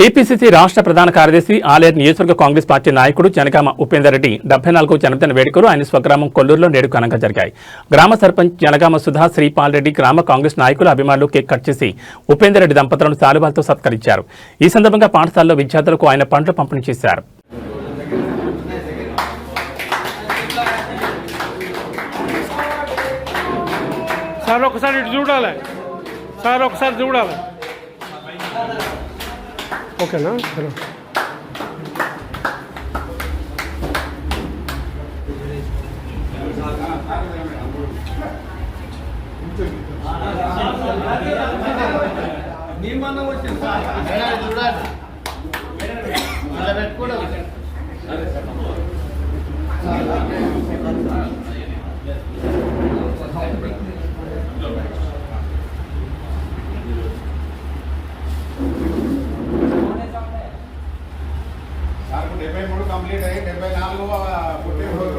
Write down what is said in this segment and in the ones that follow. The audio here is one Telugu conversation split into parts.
టీపీసీసీ రాష్ట్ర ప్రధాన కార్యదర్శి ఆలేరు నియోజకవర్గ కాంగ్రెస్ పార్టీ నాయకుడు జనగామ ఉపేందర్ రెడ్డి డెబ్బై నాలుగు జన్మదిన వేడుకలు ఆయన స్వగ్రామం కొల్లూరులో నేడు ఘనంగా జరిగాయి. గ్రామ సర్పంచ్ జనగామ సుధా శ్రీపాల్ రెడ్డి గ్రామ కాంగ్రెస్ నాయకులు అభిమానులు కేక్ కట్ చేసి ఉపేందర్ రెడ్డి దంపతులను శాలువాలతో సత్కరించారు. ఈ సందర్భంగా పాఠశాలలో విద్యార్థులకు ఆయన పండ్లు పంపిణీ చేశారు. సార్ ఒకసారి ఇటు చూడాలి. సార్ ఒకసారి చూడాలి. ఓకేనా? హలో నాకు డెబ్బై మూడు కంప్లీట్ అయ్యి డెబ్బై నాలుగు పుట్టినరోజు నాకు, ఆ, పుట్టినరోజు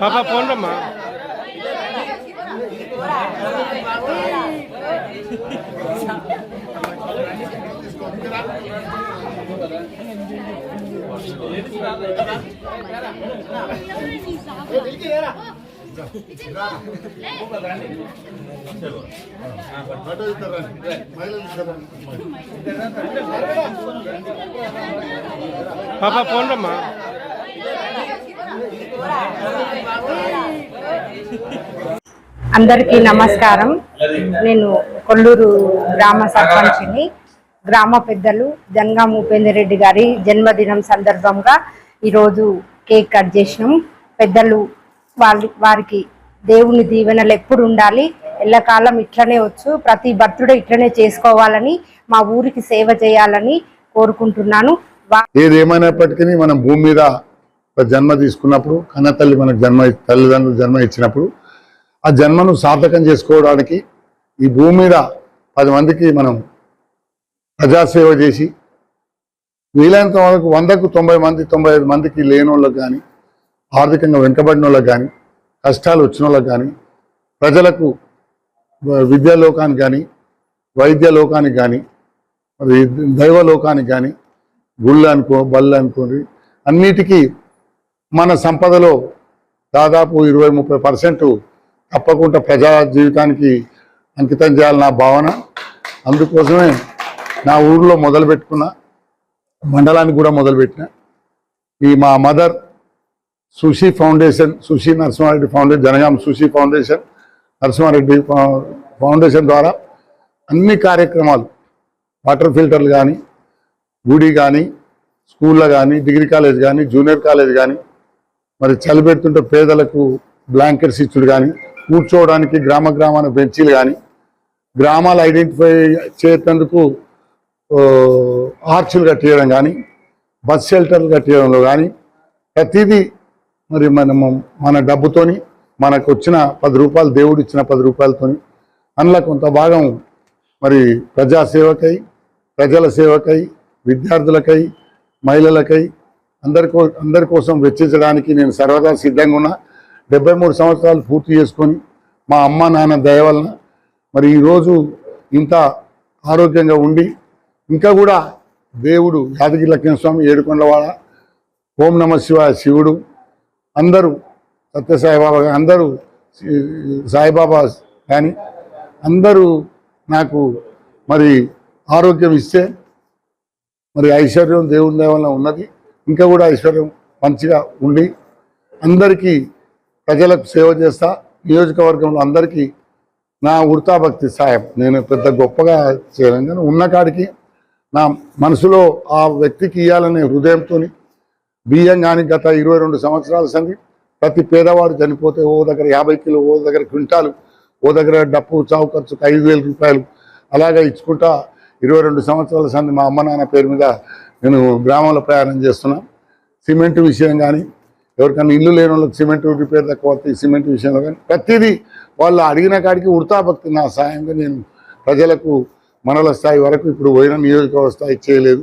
பாப்பா போன்றம்மா పాప ఫోన్ అందరికీ నమస్కారం. నేను కొల్లూరు గ్రామ సర్పంచ్ని. గ్రామ పెద్దలు జనగాం ఉపేందర్ రెడ్డి గారి జన్మదినం సందర్భంగా ఈరోజు కేక్ కట్ చేసినాం. పెద్దలు వాళ్ళ వారికి దేవుని దీవెనలు ఎప్పుడు ఉండాలి? ఎల్లకాలం ఇట్లనే వచ్చు. ప్రతి బర్త్డే ఇట్లనే చేసుకోవాలని మా ఊరికి సేవ చేయాలని కోరుకుంటున్నాను. వా- ఏది ఏమైనప్పటికీ మనం భూమి మీద జన్మ తీసుకున్నప్పుడు కన్న తల్లి మనకు జన్మ తల్లిదండ్రులు జన్మ ఇచ్చినప్పుడు ఆ జన్మను సార్థకం చేసుకోవడానికి ఈ భూమి మీద పది మందికి మనం ప్రజాసేవ చేసి వీలైనంత వరకు వందకు తొంభై మంది తొంభై ఐదు మందికి లేని కానీ ఆర్థికంగా వెనుకబడిన వాళ్ళకి కానీ కష్టాలు వచ్చిన వాళ్ళకి కానీ ప్రజలకు విద్యాలోకానికి కానీ వైద్య లోకానికి కానీ మరి దైవ లోకానికి కానీ గుళ్ళు అనుకో బళ్ళు అనుకోండి అన్నిటికీ మన సంపదలో దాదాపు ఇరవై ముప్పై పర్సెంట్ తప్పకుండా ప్రజా జీవితానికి అంకితం చేయాలని నా భావన. అందుకోసమే నా ఊర్లో మొదలు పెట్టుకున్న మండలానికి కూడా మొదలుపెట్టిన ఈ మా mother Sushi foundation Sushi Narasimha Reddy foundation Jangaon Sushi foundation Narasimha Reddy foundation ద్వారా అన్ని కార్యక్రమాలు వాటర్ ఫిల్టర్లు కానీ గుడి కానీ స్కూల్లో కానీ డిగ్రీ కాలేజ్ కానీ జూనియర్ కాలేజ్ కానీ మరి చలిపెడుతుంటే పేదలకు బ్లాంకెట్స్ ఇచ్చుడు కానీ కూర్చోవడానికి గ్రామ గ్రామాన బెంచీలు కానీ గ్రామాలు ఐడెంటిఫై చేసేందుకు ఆర్చులు కట్టియడం కానీ బస్ షెల్టర్లు కట్టియడంలో కానీ ప్రతిదీ మరి మనము మన డబ్బుతోని మనకు వచ్చిన పది రూపాయలు దేవుడు ఇచ్చిన పది రూపాయలతోని అందులో కొంత భాగం మరి ప్రజాసేవకై ప్రజల సేవకై విద్యార్థులకై మహిళలకై అందరి కో అందరి కోసం వెచ్చించడానికి నేను సర్వదా సిద్ధంగా ఉన్నా. డెబ్బై మూడు సంవత్సరాలు పూర్తి చేసుకొని మా అమ్మ నాన్న దయ వలన మరి ఈరోజు ఇంత ఆరోగ్యంగా ఉండి ఇంకా కూడా దేవుడు యాదగిరి లక్ష్మణ స్వామి ఏడుకొండవాడ ఓం నమ శివాయ శివుడు. అందరూ సత్యసాయిబాబా అందరూ సాయిబాబా కానీ అందరూ నాకు మరి ఆరోగ్యం ఇస్తే మరి ఐశ్వర్యం దేవుని దేవల్ల ఉన్నది. ఇంకా కూడా ఐశ్వర్యం మంచిగా ఉండి అందరికీ ప్రజలకు సేవ చేస్తా నియోజకవర్గంలో అందరికీ నా వృతాభక్తి సాయం. నేను పెద్ద గొప్పగా చేయను కానీ ఉన్న కాడికి నా మనసులో ఆ వ్యక్తికి ఇవ్వాలనే హృదయంతో బియ్యం కానీ గత ఇరవై రెండు సంవత్సరాల సంది ప్రతి పేదవాడు చనిపోతే ఓ దగ్గర యాభై కిలో ఓ దగ్గర క్వింటాలు ఓ దగ్గర డప్పు చావు ఖర్చుకు ఐదు వేల రూపాయలు అలాగే ఇచ్చుకుంటా ఇరవై రెండు సంవత్సరాల సంది మా అమ్మ నాన్న పేరు మీద నేను గ్రామంలో ప్రయాణం చేస్తున్నా. సిమెంట్ విషయం కానీ ఎవరికైనా ఇల్లు లేని వాళ్ళకి సిమెంట్ రిపేర్ తక్కువ అవుతాయి సిమెంట్ విషయంలో కానీ ప్రతిదీ వాళ్ళు అడిగిన కాడికి ఉడతా భక్తి నా సాయంగా నేను ప్రజలకు మనల స్థాయి వరకు ఇప్పుడు పోయిన నియోజకవర్గ స్థాయి చేయలేదు.